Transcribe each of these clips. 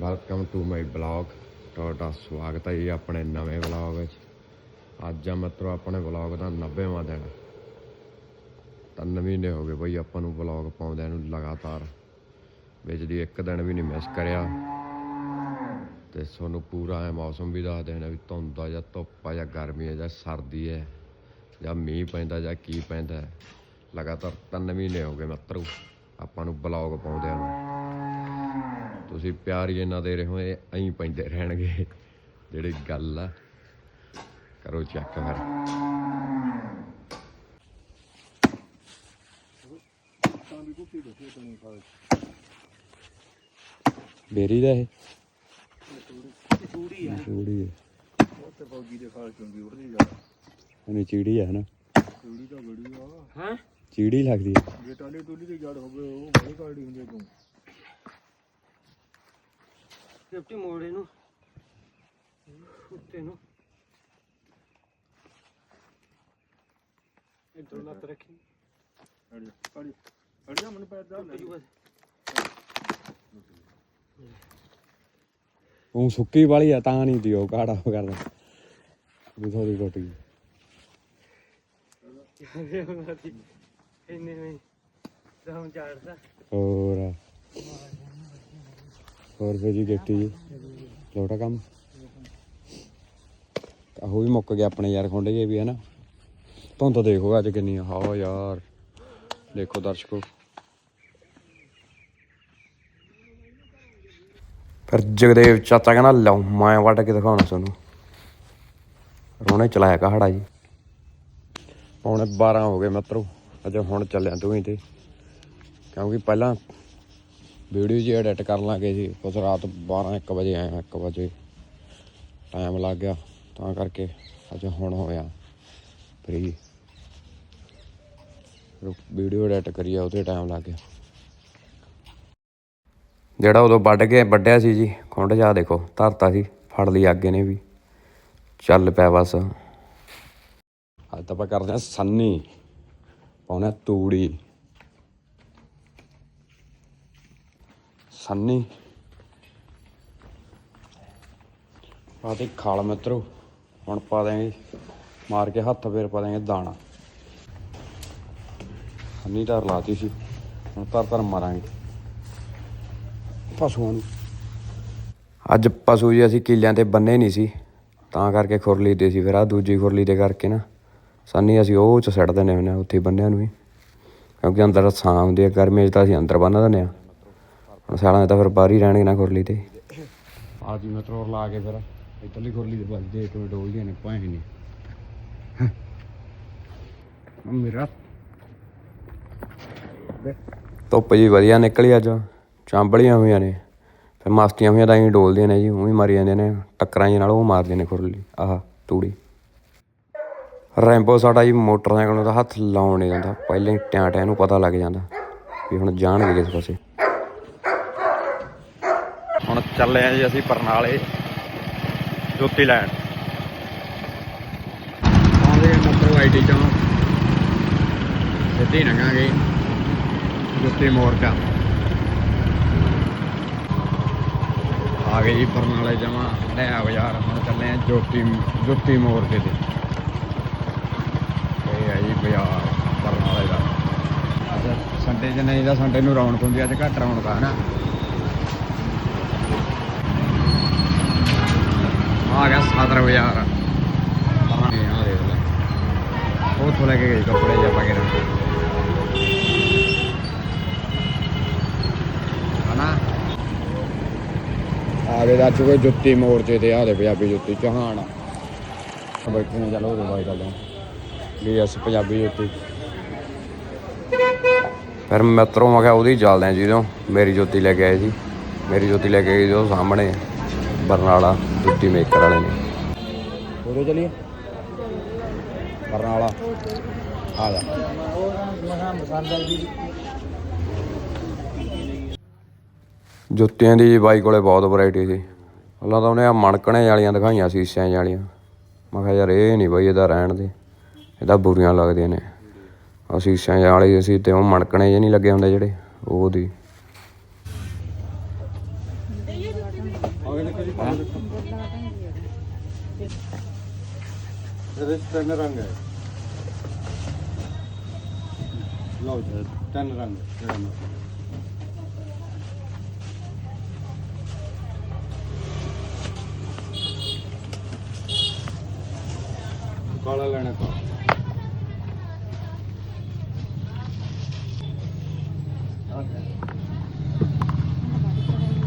Welcome to my blog ਤੁਹਾਡਾ ਸਵਾਗਤ ਹੈ ਜੀ ਆਪਣੇ ਨਵੇਂ ਬਲੌਗ ਵਿੱਚ। ਅੱਜ ਆ ਮਿੱਤਰੋ ਆਪਣੇ ਬਲੌਗ ਦਾ 90ਵਾਂ ਦਿਨ। ਤਿੰਨ ਮਹੀਨੇ ਹੋ ਗਏ ਬਈ ਆਪਾਂ ਨੂੰ ਬਲੌਗ ਪਾਉਂਦਿਆਂ ਨੂੰ ਲਗਾਤਾਰ। ਵਿੱਚ ਦੀ ਇੱਕ ਦਿਨ ਵੀ ਨਹੀਂ ਮਿਸ ਕਰਿਆ। ਤੇ ਤੁਹਾਨੂੰ ਪੂਰਾ ਐ ਮੌਸਮ ਵੀ ਦੱਸ ਦੇਣਾ ਵੀ ਧੁੰਦ ਆ ਜਾਂ ਧੁੱਪ ਆ ਜਾਂ ਗਰਮੀ ਆ ਜਾਂ ਸਰਦੀ ਹੈ ਜਾਂ ਮੀਂਹ ਪੈਂਦਾ ਜਾਂ ਕੀ ਪੈਂਦਾ। ਲਗਾਤਾਰ ਤਿੰਨ ਮਹੀਨੇ ਹੋ ਗਏ ਮਿੱਤਰੋ ਆਪਾਂ ਨੂੰ ਬਲੌਗ ਪਾਉਂਦਿਆਂ ਨੂੰ। ਤੁਸੀਂ ਪਿਆਰ ਹੀ ਇਹਨਾਂ ਦੇ ਰਹੇ ਹੋ ਇਹ ਐਂ ਪੈਂਦੇ ਰਹਿਣਗੇ। ਜਿਹੜੀ ਗੱਲ ਆ ਕਰੋ ਚੈੱਕ ਫਿਰ। ਬੇਰੀ ਦਾ ਇਹ? ਚੂੜੀ ਆ। ਚੂੜੀ ਹੈ ਉਹ ਤੇ ਫੌਜੀ ਦੇ ਖਾਲ ਚੁੰਗੀ ਉੜਦੀ ਜਾ ਉਹਨੇ ਚੀੜੀ ਹੈ ਨਾ ਚੂੜੀ ਤਾਂ ਬੜੀ ਆ। ਹਾਂ? ਚੀੜੀ ਲੱਗਦੀ ਹੈ ਜੇ ਟਾਲੀ ਟੁਲੀ ਦੀ ਜੜ ਹੋਵੇ ਉਹ ਬੜੀ ਕਾੜੀ ਹੁੰਦੀ ਆ ਤੂੰ। ਫਿਫਟੀ ਮੋੜੇ ਨੂੰ ਉੱਤੇ ਨੂੰ। ਇਧਰ ਲੱਤ ਰੱਖੀ। ਅੜ ਅੜ ਜਾ। ਮੈਨੂੰ ਪੈਰ ਦਾ ਲੈ ਉਹ ਸੁੱਕੀ ਵਾਲੀ ਆ ਤਾਂ ਨਹੀਂ ਦਿਓ ਕਾੜਾ ਕਰਦਾ। ਵੀ ਥੋੜੀ ਟੁੱਟ ਗਈ ਇੰਨੇ ਵਿੱਚ ਦਮ ਚਾੜਦਾ ਹੋਰ। ਹੋਰ ਰੁਪਏ ਦੀ ਗਿਫਟੀ ਜੀ। ਲੋਟਾ ਕੰਮ। ਆਹੋ ਵੀ ਮੁੱਕ ਗਿਆ ਆਪਣੇ ਯਾਰ ਖੁੰਡੇ ਜੇ ਵੀ ਹੈ ਨਾ ਧੁੰਦ ਦੇਖੋ ਅੱਜ ਕਿੰਨੀ ਆ ਹਾਂ ਯਾਰ। ਦੇਖੋ ਦਰਸ਼ਕੋ। ਫਿਰ ਜਗਦੇਵ ਚਾਚਾ ਕਹਿੰਦਾ, ਲਓ, ਮੈਂ ਵੱਢ ਕੇ ਦਿਖਾਉਣਾ ਤੁਹਾਨੂੰ। ਰੋਣੇ ਚਲਾਇਆ ਕਹਾੜਾ ਜੀ। ਪੌਣੇ 12 ਹੋ ਗਏ ਮਿੱਤਰੋ। ਅਜੇ ਹੁਣ ਚੱਲਿਆ ਤੂੰ ਹੀ ਤੇ। ਕਿਉਂਕਿ ਪਹਿਲਾਂ ਵੀਡੀਓ ਜੀ ਐਡਿਟ ਕਰਨ ਲੱਗੇ ਸੀ ਉਸ ਰਾਤ 12 1 ਵਜੇ ਆਇਆ 1 ਵਜੇ। ਟਾਈਮ ਲੱਗ ਗਿਆ। ਤਾਂ ਕਰਕੇ ਅੱਜ ਹੁਣ ਹੋਇਆ ਫ੍ਰੀ ਵੀਡੀਓ ਐਡਿਟ ਕਰੀਆ ਉਹਦੇ ਟਾਈਮ ਲੱਗ ਗਿਆ। ਜਿਹੜਾ ਉਦੋਂ ਵੱਢ ਕੇ ਵੱਢਿਆ ਸੀ ਜੀ, ਖੁੰਡ ਜਾ ਦੇਖੋ, ਧਰਤਾ ਸੀ, ਫੜ ਲਈ ਅੱਗੇ ਨੇ ਵੀ। ਚੱਲ ਪਿਆ ਬਸ। ਅੱਜ ਤਾਂ ਆਪਾਂ ਕਰਦੇ ਹਾਂ ਸੰਨੀ ਪਾਉਣਾ ਤੂੜੀ। ਸੰਨੀ। ਪਾਤੇ ਖਾਲ ਮਿੱਤਰੋ, ਹੁਣ ਪਾ ਦਾਂਗੇ ਮਾਰ ਕੇ ਹੱਥ ਫੇਰ ਪਾ ਦਾਂਗੇ ਦਾਣਾ। ਸੰਨੀ ਧਰ ਲਾਤੀ ਸੀ, ਹੁਣ ਧਰ ਧਰ ਮਾਰਾਂਗੇ। ਪਸ਼ੂਆਂ ਨੂੰ। ਅੱਜ ਪਸ਼ੂ ਜੀ ਅਸੀਂ ਕਿੱਲਿਆਂ ਤੇ ਬੰਨੇ ਨਹੀਂ ਸੀ, ਤਾਂ ਕਰਕੇ ਖੁਰਲੀ ਤੇ ਸੀ ਫਿਰ ਆ ਦੂਜੀ ਖੁਰਲੀ ਤੇ ਕਰਕੇ ਨਾ। ਸੰਨੀ ਅਸੀਂ ਉਹ ਚ ਸੱਟ ਦਿੰਦੇ ਹੁੰਦੇ ਆ ਉੱਥੇ ਬੰਨਿਆਂ ਨੂੰ ਵੀ। ਕਿਉਂਕਿ ਅੰਦਰ ਸਾਂ ਹੁੰਦੀ ਹੈ ਗਰਮੀ 'ਚ ਤਾਂ ਅਸੀਂ ਅੰਦਰ ਬੰਨ ਦਿੰਦੇ ਆ ਸਾਲਾਂ ਦੇ ਤਾਂ ਫਿਰ ਬਾਹਰ ਹੀ ਰਹਿਣਗੇ ਨਾ ਖੁਰਲੀ ਤੇ। ਆ ਜੀ ਮਤਰੋਰ ਲਾ ਕੇ ਫਿਰ ਇੱਧਰਲੀ ਖੁਰਲੀ ਦੇ ਵੱਜਦੇ ਕਿਵੇਂ ਡੋਲਦੀਆਂ ਨੇ ਪਾਏ ਨੇ। ਮੇਰਾ। ਧੁੱਪ ਜੀ ਵਧੀਆ ਨਿਕਲੀ ਅੱਜ। ਚਾਂਬਲੀਆਂ ਹੋਈਆਂ ਨੇ। ਫਿਰ ਮਸਤੀਆਂ ਹੋਈਆਂ ਤਾਂ ਹੀ ਡੋਲਦੀਆਂ ਨੇ ਜੀ ਉਹੀ ਮਾਰੀ ਜਾਂਦੇ ਨੇ। ਟੱਕਰਾਂ ਜੀ ਨਾਲ ਉਹ ਮਾਰਦੇ ਨੇ ਖੁਰਲੀ। ਆਹ ਤੂੜੀ। ਰੈਂਬੋ ਸਾਡਾ ਜੀ ਮੋਟਰਸਾਈਕਲ ਨੂੰ ਤਾਂ ਹੱਥ ਲਾਉਣ ਨਹੀਂ ਦਿੰਦਾ। ਪਹਿਲਾਂ ਹੀ ਟਿਆਂ ਟਿਆਂ ਨੂੰ ਪਤਾ ਲੱਗ ਜਾਂਦਾ ਵੀ ਹੁਣ ਜਾਣਗੇ ਕਿਸ ਪਾਸੇ। ਹੁਣ ਚੱਲੇ ਆ ਜੀ ਅਸੀਂ ਬਰਨਾਲੇ ਜੋਤੀ ਲੈਣ ਆਉਂਦੇ ਆ ਮੋਟਰ ਆਈਟੀ ਚੋਂ। ਸਿੱਧੀ ਲੰਘਾਂਗੇ ਜੋਤੀ ਮੋਰਚਾ। ਆ ਗਏ ਜੀ ਬਰਨਾਲੇ ਜਮਾ ਲੈ ਆ ਬਾਜ਼ਾਰ। ਹੁਣ ਚੱਲੇ ਆ ਜੋਤੀ ਜੋਤੀ ਮੋਰਚੇ ਤੇ। ਇਹ ਹੈ ਜੀ ਬਾਜ਼ਾਰ ਬਰਨਾਲੇ ਦਾ। ਅੱਜ ਸੰਡੇ ਨਹੀਂ ਤਾਂ ਸੰਡੇ ਨੂੰ ਰੌਣਕ ਹੁੰਦੀ ਆ, ਅੱਜ ਘੱਟ ਰੌਣਕ ਆ ਨਾ ਉੱਥੋਂ ਲੈ ਕੇ ਗਏ ਕੱਪੜੇ ਜਿਹਾ ਪਾ ਕੇ ਰੱਖ ਹਨਾ? ਆ ਗਏ ਦਾ ਕੋਈ ਜੁੱਤੀ ਮੋਰਚੇ ਤੇ ਆ ਦੇ ਪੰਜਾਬੀ ਜੁੱਤੀ ਚਹਾਨ ਬੈਠੇ ਨੇ ਚਲੋ ਉਹਦੇ ਬਾਈ ਗੱਲ ਡੀਐਸ ਪੰਜਾਬੀ ਜੁੱਤੀ। ਫਿਰ ਮਿੱਤਰੋਂ ਮੈਂ ਕਿਹਾ ਉਹਦੀ ਚੱਲਦੇ ਆ ਜਿਹਦੋਂ ਮੇਰੀ ਜੁੱਤੀ ਲੈ ਕੇ ਆਏ ਸੀ। ਮੇਰੀ ਜੁੱਤੀ ਲੈ ਕੇ ਗਏ ਜੋ ਸਾਹਮਣੇ ਬਰਨਾਲਾ ਜੁੱਤੀ ਮੇਕਰ ਵਾਲੇ ਨੇ। ਉਦੋਂ ਚਲੀਏ। ਬਰਨਾਲਾ। ਆ ਜਾ। ਜੁੱਤੀਆਂ ਦੀ ਜੀ ਬਾਈ ਕੋਲੇ ਬਹੁਤ ਵੈਰਾਈਟੀ ਸੀ। ਪਹਿਲਾਂ ਤਾਂ ਉਹਨੇ ਆ ਮਣਕਣੇ ਵਾਲੀਆਂ ਦਿਖਾਈਆਂ ਸੀਸਿਆਂ ਵਾਲੀਆਂ। ਮੈਂ ਕਿਹਾ ਯਾਰ ਇਹ ਨਹੀਂ ਬਈ ਇਹਦਾ ਰਹਿਣ ਦੇ। ਇਹਦਾ ਬੁਰੀਆਂ ਲੱਗਦੀਆਂ ਨੇ। ਆ ਸੀਸਿਆਂ ਵਾਲੀ ਸੀ ਤੇ ਉਹ ਮਣਕਣੇ ਜੇ ਨਹੀਂ ਲੱਗੇ ਹੁੰਦੇ ਜਿਹੜੇ ਉਹਦੀ ਇਹਦੇ ਚ ਤਿੰਨ ਰੰਗ ਹੈ ਲਓ ਜੀ ਤਿੰਨ ਰੰਗ ਜਿਹੜਾ ਮਰਜ਼ੀ। ਕਾਲਾ ਲੈਣਾ ਕਾਲਾ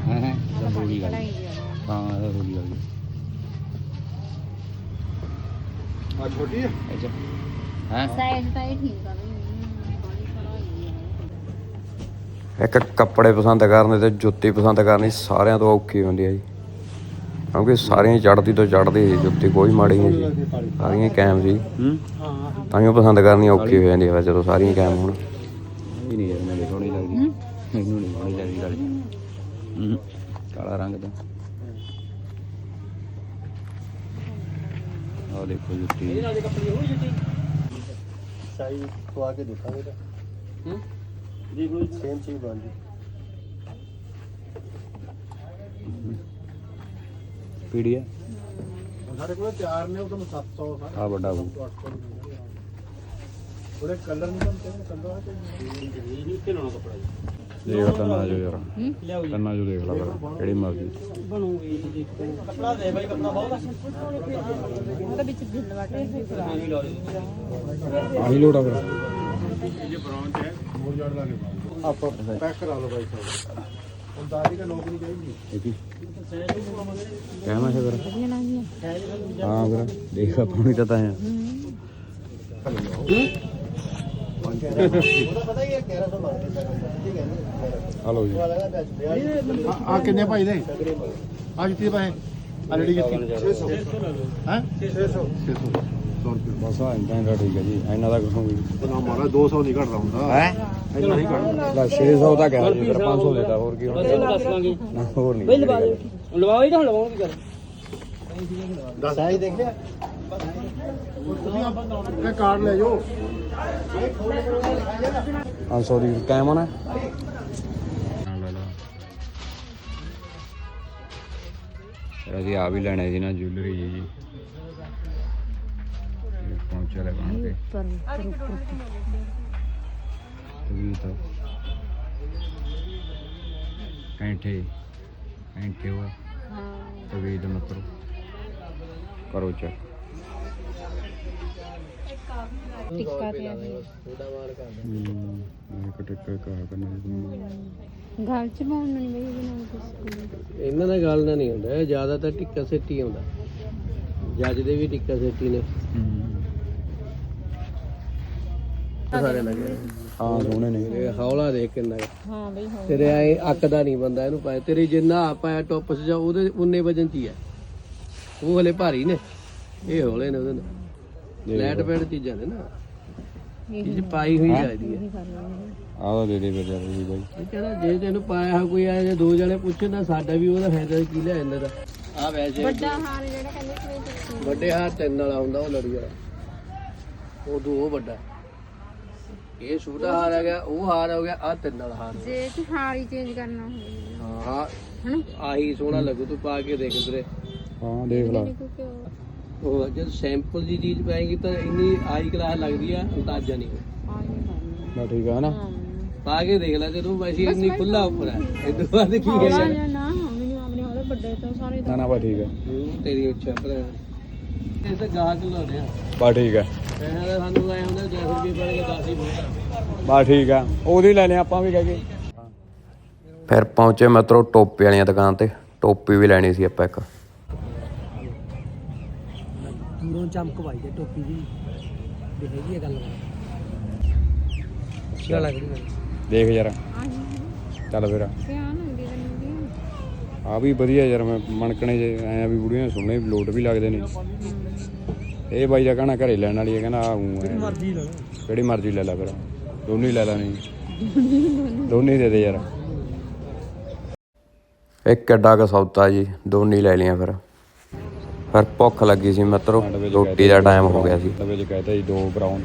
ਹਾਂ ਹਾਂ ਰੋਗੀ ਗੱਲ ਹਾਂ ਰੋਗੀ ਗੱਲ ਆ ਛੋਟੀ ਹੈ? ਅੱਛਾ। ਹਾਂ? ਸਾਈਜ਼ ਤਾਂ ਇਹ ਠੀਕ ਆ ਬਈ ਬੜੀ ਚੜਾਈ ਹੈ ਇੱਕ ਕੱਪੜੇ ਪਸੰਦ ਕਰਨੇ ਤੇ ਜੁੱਤੀ ਪਸੰਦ ਕਰਨੀ ਸਾਰਿਆਂ ਤੋਂ ਔਖੀ ਹੁੰਦੀ ਹੈ ਜੀ। ਕਿਉਂਕਿ ਸਾਰੀਆਂ ਚੜਦੀ ਤੋਂ ਚੜਦੀ ਸੀ ਜੁੱਤੀ ਕੋਈ ਮਾੜੀ ਨਹੀਂ ਸੀ ਸਾਰੀਆਂ ਕਾਇਮ ਸੀ ਹੂੰ? ਤਾਂ ਹੀ ਉਹ ਪਸੰਦ ਕਰਨੀ ਔਖੀ ਹੋ ਜਾਂਦੀ ਹੈ ਜਦੋਂ ਸਾਰੀਆਂ ਕਾਇਮ ਹੋਣ। ਇਹ ਨਹੀਂ ਯਾਰ ਮੈਨੂੰ ਸੋਹਣੀ ਲੱਗਦੀ। ਮੈਨੂੰ ਨਹੀਂ ਸੋਹਣੀ ਲੱਗਦੀ ਗੱਲ। ਹੂੰ। ਕਾਲਾ ਰੰਗ ਦਾ ਆਹ ਦੇਖੋ ਜੁੱਤੀ ਸਾਈ ਪਵਾ ਕੇ ਦੇਖਾਂਗੇ ਤਾਂ। ਹੂੰ? ਜੀ ਕੋਈ ਸੇਮ ਚੀਜ਼ ਬਣ ਜੀ। ਪੀੜੀ ਹੈ? ਸਾਡੇ ਕੋਲ ਤਿਆਰ ਨੇ ਉਹ ਤੁਹਾਨੂੰ 700 ਆ ਵੱਡਾ। 800 ਉਹਦੇ ਕਲਰ ਨਹੀਂ ਬਣਦੇ ਕਲਰ ਹੈ ਕੋਈ ਇੱਥੇ ਲਾਉਣਾ ਕੱਪੜਾ ਜੀ। ਦੇਖ ਤਾਂ ਨਾ ਜੋ ਯਾਰ ਕੰਨਾ ਜੋ ਦੇਖ ਲਾ ਫਿਰ ਕਿਹੜੀ ਮਰਜ਼ੀ ਬਣੂਗੀ ਜੀ ਕੱਪੜਾ ਦੇ ਬਾਈ ਕੱਪੜਾ ਬਹੁਤ ਆ ਉਹਦੇ ਵਿੱਚ ਦਿਲ ਵਾਟੇ ਆਹੀ ਲਾ ਦੇ ਆਹੀ ਲੋੜਾ ਫਿਰ ਹੋਰ ਜੜ ਲਾ ਕੇ ਆਪਾਂ ਪੈਕ ਕਰਾ ਲਓ ਬਾਈ ਸਾਹਿਬ ਹੁਣ ਦਾਦੀ ਦਾ ਲੋਕ ਨਹੀਂ ਚਾਹੀਦੀ ਇਹ ਕੀ ਕਹਿਮਾ ਸ਼ਕਰ ਵਧੀਆ ਨਹੀਂ ਹਾਂ ਫਿਰ ਦੇਖ ਆਪਾਂ ਨੂੰ ਤਾਂ ਤਾਂ ਹੈ ਹਲੋ ਜੀ। ਆ ਕਿੰਨੇ ਭਾਈ ਦੇ? ਆ ਜੁੱਤੀ ਭਾਈ ਆ ਜਿਹੜੀ ਜੁੱਤੀ। 600 ਹੈ? 600 600 ਬਸ ਆ ਇੰਨਾ ਦਾ ਠੀਕ ਹੈ ਜੀ। ਇਹਨਾਂ ਦਾ ਕਹੂੰਗੀ ਨਾ ਮਾਰਾ 200 ਨਹੀਂ ਘਟਦਾ ਹੁੰਦਾ। ਹੈ? ਇੰਨਾ ਨਹੀਂ ਘਟਦਾ। ਲੈ 600 ਦਾ ਕਹਿ ਜੀ ਫਿਰ 500 ਦੇਤਾ ਹੋਰ ਕੀ ਹੁਣ ਦੱਸ ਲਾਂਗੇ ਨਾ, ਹੋਰ ਨਹੀਂ। ਬਈ ਲਵਾ ਲਵਾਓ ਹੀ ਤਾਂ ਕੀ ਕਰ ਦੱਸ। ਸਾਈ ਦੇਖ ਲਿਆ ਤੁਸੀਂ ਆਪਣਾ ਕਾਰਡ ਲੈ ਜਾਓ। 500 ਦੀ ਕਾਇਮ ਹੋਣਾ ਫਿਰ ਅਸੀਂ ਆ ਵੀ ਲੈਣੇ ਸੀ ਨਾ ਜੁਐਲਰੀ ਜੀ ਜੀ ਪਹੁੰਚੇ ਲੈ ਬਣ ਕੇ ਪਰ ਪਰ ਵੀ ਤਾਂ ਕੈਂਠੇ ਕੈਂਠੇ ਹੋਆ ਹਾਂ ਤਵੀਦ ਮਤਲਬ ਕਰੋ ਚੈੱਕ ਟਿੱਕਾ ਤੇ ਆ ਇੱਕ ਟਿੱਕਾ ਕਹਾ ਕਰਨਾ ਘਰ ਚ ਪਾਉਣ ਨੂੰ ਨਹੀਂ ਬਈ ਇਹਦੇ ਨਾਲ ਕੁਝ ਇਹਨਾਂ ਦਾ ਗੱਲ ਨਾ ਨਹੀਂ ਹੁੰਦਾ ਜ਼ਿਆਦਾਤਰ ਟਿੱਕਾ ਸੇਟੀ ਆਉਂਦਾ। ਜੱਜ ਦੇ ਵੀ ਟਿੱਕਾ ਸੇਟੀ ਨੇ। ਸਾਰੇ ਲੱਗੇ। ਹਾਂ ਸੋਹਣੇ ਨੇ। ਇਹ ਹੌਲਾ ਦੇਖ ਕਿੰਨਾ ਹੈ। ਹਾਂ ਬਈ ਹੋ। ਤੇਰੇ ਐ ਅੱਕ ਦਾ ਨਹੀਂ ਬੰਦਾ ਇਹਨੂੰ ਪਾਏ ਤੇਰੇ ਜਿੰਨਾ ਆ ਪਾਇਆ ਟੋਪ 'ਚ ਜਾ ਉਹਦੇ ਉਨੇ ਵਜਨ 'ਚ ਹੀ ਆ ਉਹ ਹਲੇ ਭਾਰੀ ਨੇ। ਇਹ ਹੌਲੇ ਨੇ ਉਹਦੇ ਨਾਲ। ਲੈਟ ਪੈਡ ਚੀਜ਼ਾਂ ਨੇ ਨਾ। ਇਹ ਪਾਈ ਹੋਈ ਜਾਂਦੀ ਹੈ ਆਹ ਤਾਂ ਦੇ ਦੇ ਜਦ ਜੀ ਬਾਈ। ਇਹ ਕਹਿੰਦਾ ਜੇ ਤੈਨੂੰ ਪਾਇਆ ਕੋਈ ਆ ਜੇ ਦੋ ਜਣੇ ਪੁੱਛਣ ਨਾ ਸਾਡਾ ਵੀ ਉਹਦਾ ਫਾਇਦਾ ਕੀ ਲੈ ਜਾਂਦਾ ਦਾ ਆ ਵੈਸੇ ਵੱਡਾ ਹਾਰ ਜਿਹੜਾ ਕਹਿੰਦੇ ਸੀ ਵੱਡੇ ਹਾਰ ਤਿੰਨ ਵਾਲਾ ਹੁੰਦਾ ਉਹ ਲੜੀ ਵਾਲਾ। ਉਹ ਦੋ ਉਹ ਵੱਡਾ। ਇਹ ਛੋਟਾ ਹਾਰ ਆ ਗਿਆ ਉਹ ਹਾਰ ਹੋ ਗਿਆ ਆ ਤਿੰਨ ਵਾਲਾ ਹਾਰ ਜੇ ਤੂੰ ਹਾਰ ਹੀ ਚੇਂਜ ਕਰਨਾ ਹੋਵੇ। ਹਾਂ ਹਾਂ ਆਹੀ ਸੋਹਣਾ ਲੱਗੂ ਤੂੰ ਪਾ ਕੇ ਦੇਖ ਤੇਰੇ ਹਾਂ ਦੇਖ ਲਾ। ਕਿਉਂਕਿ ਉਹ ਜਦ ਸੈਂਪਲ ਦੀ ਚੀਜ਼ ਪਾਏਗੀ ਤਾਂ ਇੰਨੀ ਆਈ ਕਲਾਸ ਲੱਗਦੀ ਆ ਅੰਦਾਜ਼ਾ ਨਹੀਂ ਆ ਬਾ ਠੀਕ ਆ ਨਾ ਹਾਂ ਪਾ ਕੇ ਦੇਖ ਲੈ ਤੈਨੂੰ ਵੈਸੇ ਇੰਨੀ ਖੁੱਲਾ ਉੱਪਰ ਹੈ ਇਧਰ ਬਾਅਦ ਕੀ ਹੈ ਨਾ ਮੈਨੂੰ ਆਪਣੇ ਹੌਲੇ ਵੱਡੇ ਤਾਂ ਸਾਰੇ ਨਾ ਨਾ ਬਾ ਠੀਕ ਆ। ਹੂੰ, ਤੇਰੀ ਇੱਛਾ ਪਰ ਇਹ ਤਾਂ ਗਾਹਕ ਲਾਉਂਦੇ ਆ। ਬਾ ਠੀਕ ਆ। ਪੈਸਾ ਤਾਂ ਸਾਨੂੰ ਆਏ ਹੁੰਦਾ 10 ਰੁਪਏ ਪੜੇਗਾ 10 ਹੀ ਬੋਲਦਾ ਬਾ ਠੀਕ ਆ। ਉਹਦੀ ਲੈ ਲਿਆ ਆਪਾਂ ਵੀ ਕਹਿ ਕੇ ਫਿਰ ਪਹੁੰਚੇ ਮਿੱਤਰੋ ਟੋਪੀ ਵਾਲੀਆਂ ਦੁਕਾਨ ਤੇ। ਟੋਪੀ ਵੀ ਲੈਣੀ ਸੀ ਆਪਾਂ ਇੱਕ। ਚਮਕ ਵਾਈ ਤੇ ਟੋਪੀ ਦੀ ਵੀ ਹੈਗੀ ਆ ਗੱਲ ਅੱਛਾ ਲੱਗਦੀ ਮੈਨੂੰ ਦੇਖ ਯਾਰ। ਚੱਲ ਫਿਰ। ਧਿਆਨ ਹੁੰਦੀ ਆ ਵੀ ਵਧੀਆ ਯਾਰ ਮੈਂ ਮਣਕਣੇ ਜੇ ਆਇਆ ਵੀ ਬੁੜੀਆਂ ਸੁਣਨੇ ਵੀ ਲੋਟ ਵੀ ਲੱਗਦੇ ਨੇ। ਇਹ ਬਾਈ ਦਾ ਕਹਿਣਾ ਘਰੇ ਲੈਣ ਵਾਲੀ ਹੈ ਕਹਿੰਦਾ ਆ। ਹੂੰ ਹੈ ਮਰਜ਼ੀ ਲੈ ਕਿਹੜੀ ਮਰਜ਼ੀ ਲੈ ਲੈ ਫਿਰ। ਦੋਨੇ ਹੀ ਲੈ ਲੈ ਨਹੀਂ ਦੋਨੇ ਹੀ ਦੇ ਦੇ ਯਾਰ। ਇੱਕ ਕਿੱਡਾ ਕੁ ਸੌਦਾ ਜੀ ਦੋਨੀ ਲੈ ਲਈਆਂ ਫਿਰ। ਫਿਰ ਭੁੱਖ ਲੱਗੀ ਸੀ ਮਿੱਤਰੋ ਰੋਟੀ ਦਾ ਟਾਈਮ ਹੋ ਗਿਆ ਸੀ। ਤਵੇ ਚ ਕਹਤਾ ਜੀ ਦੋ ਬਰਾਊਨ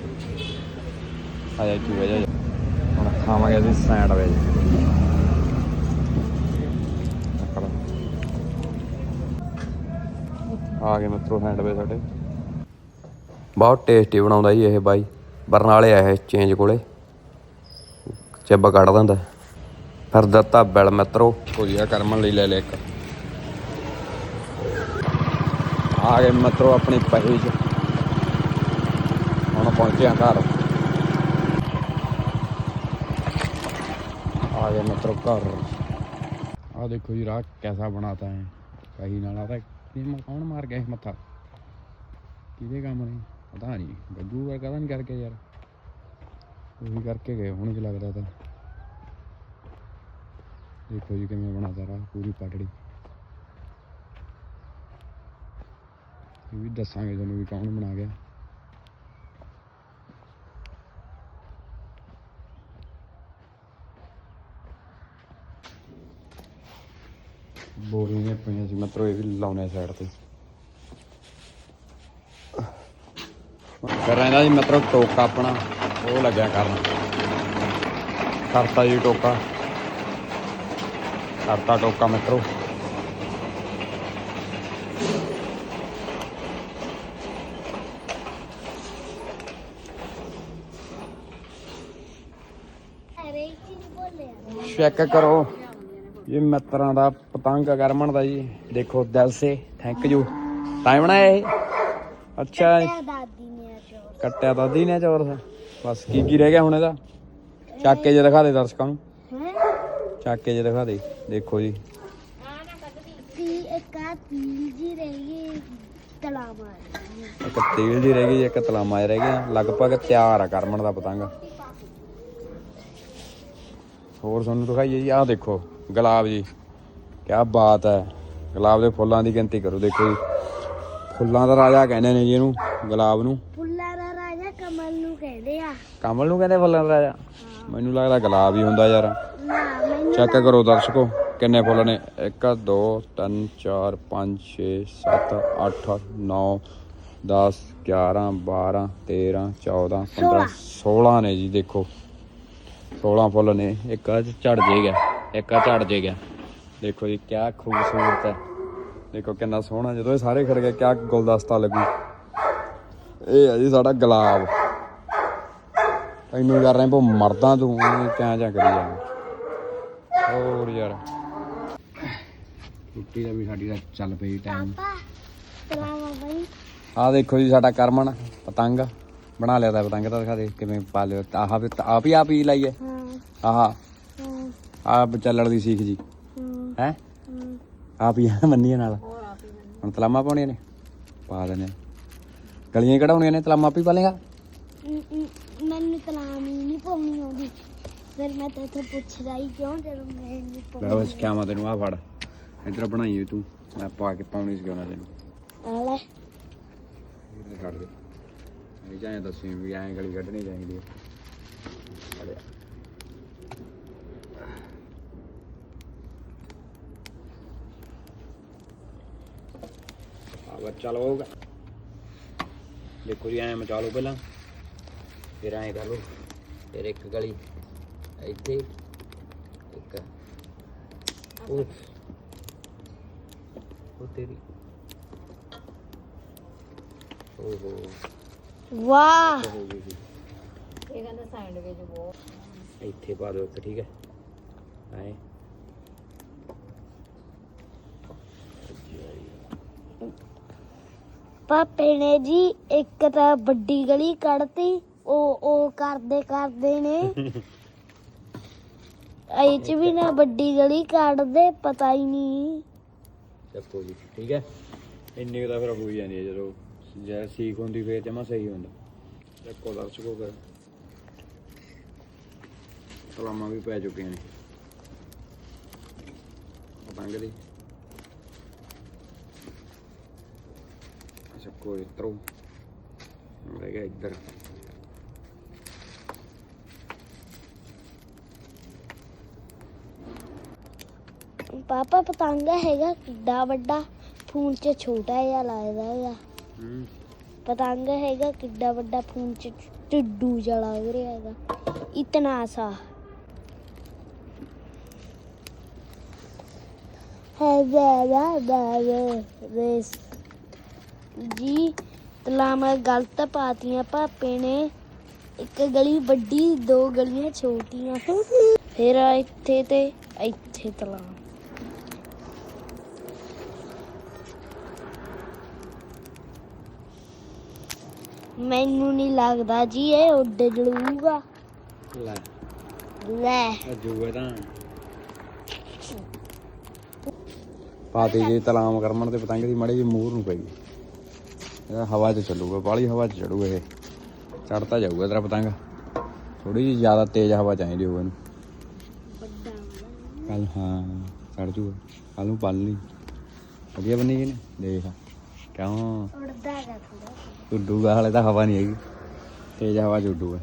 ਆ ਜਾ ਇੱਥੇ ਬਹਿ ਜਾ। ਹੁਣ ਖਾਵਾਂਗੇ ਅਸੀਂ ਸੈਂਡਵਿਚ ਆ ਗਏ ਮਿੱਤਰੋ ਸੈਂਡਵਿਚ ਸਾਡੇ। ਬਹੁਤ ਟੇਸਟੀ ਬਣਾਉਂਦਾ ਜੀ ਇਹ ਬਾਈ। ਬਰਨਾਲੇ ਆ ਇਹ ਚੇਂਜ ਕੋਲੇ। ਚੱਬ ਕੱਢ ਦਿੰਦਾ। ਫਿਰ ਦਿੱਤਾ ਬਿਲ ਮਿੱਤਰੋ। ਭੁਜੀਆ ਕਰਮਨ ਲਈ ਲੈ ਲੈ ਇੱਕ। ਆ ਗਏ ਮਿੱਤਰੋ ਆਪਣੀ ਪਹੀ ਚ। ਹੁਣ ਪਹੁੰਚਿਆ ਘਰ। ਆ ਗਏ ਮਿੱਤਰੋ ਘਰ। ਆ ਦੇਖੋ ਜੀ, ਰਾਹ ਕੈਸਾ ਬਣਾਤਾ ਹੈ। ਕਹੀ ਨਾਲ ਆਦਾ ਇਹ ਕੌਣ ਮਾਰ ਗਿਆ ਇਹ ਮੱਥਾ? ਕਿਹਦੇ ਕੰਮ ਨੇ? ਪਤਾ ਨਹੀਂ। ਗੱਗੂ ਵਰ ਕਦਾਂ ਨਹੀਂ ਕਰਕੇ ਯਾਰ। ਉਹੀ ਕਰਕੇ ਗਏ, ਹੁਣ ਕੀ ਲੱਗਦਾ ਤਾਂ। ਦੇਖੋ ਜੀ ਕਿਵੇਂ ਬਣਾਤਾ ਰਾਹ, ਪੂਰੀ ਪਟੜੀ ਇਹ ਵੀ ਦੱਸਾਂਗੇ ਤੁਹਾਨੂੰ ਵੀ ਕੌਣ ਬਣਾ ਗਿਆ। ਬੋਰੀਆਂ ਪਈਆਂ ਸੀ ਮਤਲਬ ਇਹ ਵੀ ਲਾਉਣੇ ਸਾਈਡ ਤੇ। ਕਰ ਰਹਿੰਦਾ ਜੀ ਮਤਲਬ ਟੋਕਾ ਆਪਣਾ, ਉਹ ਲੱਗਿਆ ਕਰਨ। ਕਰਤਾ ਜੀ ਟੋਕਾ। ਕਰਤਾ ਟੋਕਾ ਮਿੱਤਰੋ ਚੈੱਕ ਕਰੋ। ਇਹ ਮਿੱਤਰਾਂ ਦਾ ਪਤੰਗ ਕਰਮਣ ਦਾ ਜੀ। ਦੇਖੋ ਦਿਲ ਸੇ ਥੈਂਕ ਯੂ। ਟਾਈਮ ਬਣਾਇਆ ਇਹ। ਅੱਛਾ ਤੇ ਕੱਟਿਆ ਦਾਦੀ ਨੇ ਚੋਰ। ਬਸ ਕੀ ਕੀ ਰਹਿ ਗਿਆ ਹੁਣ ਇਹਦਾ? ਚੱਕ ਕੇ ਜੇ ਦਿਖਾ ਦੇ ਦਰਸ਼ਕਾਂ ਨੂੰ। ਚੱਕ ਕੇ ਜੇ ਦਿਖਾ ਦੇ। ਦੇਖੋ ਜੀ। ਤੀ ਇੱਕ ਤੇਲ ਦੀ ਰਹਿ ਗਈ ਇੱਕ ਤਲਾਮਾ ਰਹਿ ਗਿਆ ਲਗਭਗ ਤਿਆਰ ਆ ਕਰਮਣ ਦਾ ਪਤੰਗ। ਹੋਰ ਤੁਹਾਨੂੰ ਦਿਖਾਈਏ ਜੀ ਆਹ ਦੇਖੋ ਗੁਲਾਬ ਜੀ ਕੀ ਬਾਤ ਹੈ। ਗੁਲਾਬ ਦੇ ਫੁੱਲਾਂ ਦੀ ਗਿਣਤੀ ਕਰੋ ਦੇਖੋ ਜੀ। ਫੁੱਲਾਂ ਦਾ ਰਾਜਾ ਕਹਿੰਦੇ ਨੇ ਜੀ ਇਹਨੂੰ ਗੁਲਾਬ ਨੂੰ। ਫੁੱਲਾਂ ਦਾ ਰਾਜਾ ਕਮਲ ਨੂੰ ਕਹਿੰਦੇ ਆ। ਕਮਲ ਨੂੰ ਕਹਿੰਦੇ ਫੁੱਲਾਂ ਦਾ ਰਾਜਾ? ਮੈਨੂੰ ਲੱਗਦਾ ਗੁਲਾਬ ਹੀ ਹੁੰਦਾ ਯਾਰ। ਚੈੱਕ ਕਰੋ ਦਰਸ਼ਕੋ ਕਿੰਨੇ ਫੁੱਲ ਨੇ? 1 2 3 4 5 6 7 8 9 10 11 12 13 14 15 16 ਨੇ ਜੀ ਦੇਖੋ। 16 ਫੁੱਲ ਨੇ ਇੱਕ ਆ ਝੜ ਜੇਗਾ ਇੱਕ ਆ ਝੜ ਜੇਗਾ ਦੇਖੋ ਜੀ ਕਿਆ ਖੂਬਸੂਰਤ ਹੈ। ਦੇਖੋ ਕਿੰਨਾ ਸੋਹਣਾ ਜਦੋਂ ਇਹ ਸਾਰੇ ਖੜ ਗਏ ਕਿਆ ਗੁਲਦਸਤਾ ਲੱਗੂ। ਇਹ ਹੈ ਜੀ ਸਾਡਾ ਗੁਲਾਬ। ਤੈਨੂੰ ਯਾਰ ਰੈਂਪੋ ਮਰਦਾ ਤੂੰ ਕਿਆ ਜਾਂ ਕਰੀ ਜਾਂਦਾ ਹੋਰ ਯਾਰ। ਰੋਟੀ ਦਾ ਵੀ ਸਾਡੀ ਦਾ ਚੱਲ ਪਈ ਟਾਈਮ ਆਹ ਦੇਖੋ ਜੀ ਸਾਡਾ ਕਰਮਨ ਪਤੰਗ। ਬਣਾ ਲਿਆ ਤਾਂ ਪਤੰਗ ਤਾਂ ਦਿਖਾ ਦੇ ਕਿਵੇਂ ਪਾ ਲਿਓ ਆਹ ਵੀ ਆਪ ਹੀ ਆਪ ਹੀ ਲਾਈ ਹੈ। ਆਹ। ਆਪ ਚੱਲਣ ਦੀ ਸਿੱਖ ਜੀ। ਹਾਂ, ਆਪ ਹੀ ਮੰਨੀਏ ਨਾਲ। ਹੁਣ ਤਲਾਮਾ ਪਾਉਣੀਆਂ ਨੇ। ਪਾ ਦਿੰਦੇ ਗਲੀਆਂ ਕਢਾਉਣੀਆਂ ਨੇ ਤਲਾਮਾ ਆਪ ਹੀ ਪਾ ਲੇਗਾ ਮ- ਮ- ਮੈਨੂੰ ਤਲਾਮ ਹੀ ਨਹੀਂ ਪਾਉਣੀ ਆਉਂਦੀ। ਫਿਰ ਮੈਂ ਤੇਥੋਂ ਪੁੱਛਦਾ ਹੀ ਕਿਉਂ ਜਦੋਂ ਮੈਂ ਨਹੀਂ ਲੈ ਪਾਉਂਦੀ। ਬਸ ਕਿਆ ਤੈਨੂੰ ਆ ਫੜ। ਇੱਧਰ ਬਣਾਈ ਤੂੰ। ਮੈਂ ਪਾ ਕੇ ਪਾਉਣੀ ਸੀ ਉਹਨਾਂ ਤੈਨੂੰ ਆ ਲੈ। ਇਹ ਕੱਢ ਦੇ। ਇਹ ਜਾਏ ਦੱਸੀ ਵੀ ਐਂ ਗਲੀ ਕੱਢਣੀ ਚਾਹੀਦੀ ਹੈ ਅੜਿਆ ਆ ਬੱਚਾ ਲੋਗਾ ਦੇਖੋ ਜੀ ਐਂ ਮਚਾ ਲਓ ਪਹਿਲਾਂ ਫਿਰ ਐਂ ਕਰ ਲਓ ਫਿਰ ਇੱਕ ਗਲੀ ਇੱਥੇ ਇੱਕ ਉਹ ਉਹ ਤੇਰੀ ਓਹੋ ਵਾਹ। ਹੋ ਗਈ ਜੀ। ਇਹ ਕਹਿੰਦਾ ਸੈਂਡਵਿਚ ਬਹੁਤ। ਇੱਥੇ ਪਾ ਦਿਓ ਇੱਕ ਠੀਕ ਹੈ? ਆਏ। ਪਾਪੇ ਨੇ ਜੀ ਇੱਕ ਤਾਂ ਵੱਡੀ ਗਲੀ ਕੱਢਤੀ ਉਹ ਉਹ ਕਰਦੇ ਕਰਦੇ ਨੇ। ਇਹ ਚ ਵੀ ਨਾ ਵੱਡੀ ਗਲੀ ਕੱਢਦੇ ਪਤਾ ਹੀ ਨਹੀਂ। ਚੱਕੋ ਜੀ ਠੀਕ ਹੈ? ਇੰਨੀ ਕੁ ਤਾਂ ਫਿਰ ਹੋ ਹੀ ਜਾਂਦੀ ਹੈ ਜਦੋਂ ਜੇ ਸੀਖ ਹੁੰਦੀ ਫੇਰ ਜਮਾ ਸਹੀ ਹੁੰਦਾ। ਚੱਕੋ ਦਰਸ਼ਕੋ ਫਿਰ। ਸਲਾਮਾਂ ਵੀ ਪੈ ਚੁੱਕੀਆਂ ਨੇ। ਪਤੰਗ ਦੀ। ਚੱਕੋ ਇਤਰੋ ਰਹਿ ਗਿਆ ਇੱਧਰ। ਪਾਪਾ ਪਤੰਗ ਹੈਗਾ ਕਿੱਡਾ ਵੱਡਾ। ਫੋਨ 'ਚ ਛੋਟਾ ਜਿਹਾ ਲੱਗਦਾ ਹੈਗਾ। ਹੂੰ ਪਤੰਗ ਹੈਗਾ, ਕਿੱਡਾ ਵੱਡਾ ਫੋਨ 'ਚ ਟਿੱਡੂ ਜਿਹਾ ਲੱਗ ਰਿਹਾ ਹੈਗਾ। ਇਤਨਾ ਸਾ ਹੈ ਬਾ ਬਾ ਰੇਸ। ਜੀ, ਤਲਾਮਾਂ ਗਲਤ ਪਾਤੀਆਂ ਭਾਪੇ ਨੇ। ਇੱਕ ਗਲੀ ਵੱਡੀ, ਦੋ ਗਲੀਆਂ ਛੋਟੀਆਂ। ਫਿਰ ਇੱਥੇ ਤੇ ਇੱਥੇ ਤਲਾਮ। ਮੈਨੂੰ ਨਹੀਂ ਲੱਗਦਾ ਜੀ ਇਹ ਉੱਡ ਜਲੂਗਾ। ਲੈ। ਲੈ। ਜੂਏ ਤਾਂ। ਪਾਤੀ ਜੀ ਤਲਾਮ ਕਰਮਣ ਤੇ ਪਤੰਗ ਦੀ ਮੜੀ ਜੀ ਮੂਰ ਨੂੰ ਪਈ। ਇਹ ਹਵਾ 'ਚ ਚੱਲੂਗਾ ਬਾਲੀ ਹਵਾ 'ਚ ਚੜੂਗਾ ਇਹ। ਚੜਤਾ ਜਾਊਗਾ ਤੇਰਾ ਪਤੰਗ। ਥੋੜੀ ਜਿਹੀ ਜ਼ਿਆਦਾ ਤੇਜ਼ ਹਵਾ ਚਾਹੀਦੀ ਹੋਊ ਇਹਨੂੰ। ਕੱਲ ਹਾਂ ਚੜ ਜੂਗਾ। ਕੱਲ ਨੂੰ ਪਲ ਲਈ। ਵਧੀਆ ਬਣੀ ਜੀ ਨੇ ਦੇਖ। ਕਿਉਂ? ਉੜਦਾ ਹੈਗਾ ਥੋੜਾ ਉੱਡੂਗਾ ਹਾਲੇ ਤਾਂ ਹਵਾ ਨਹੀਂ ਹੈਗੀ। ਤੇਜ਼ ਹਵਾ ਚ ਉੱਡੂਗਾ।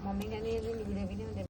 ਮੰਮੀ ਕਹਿੰਦੀ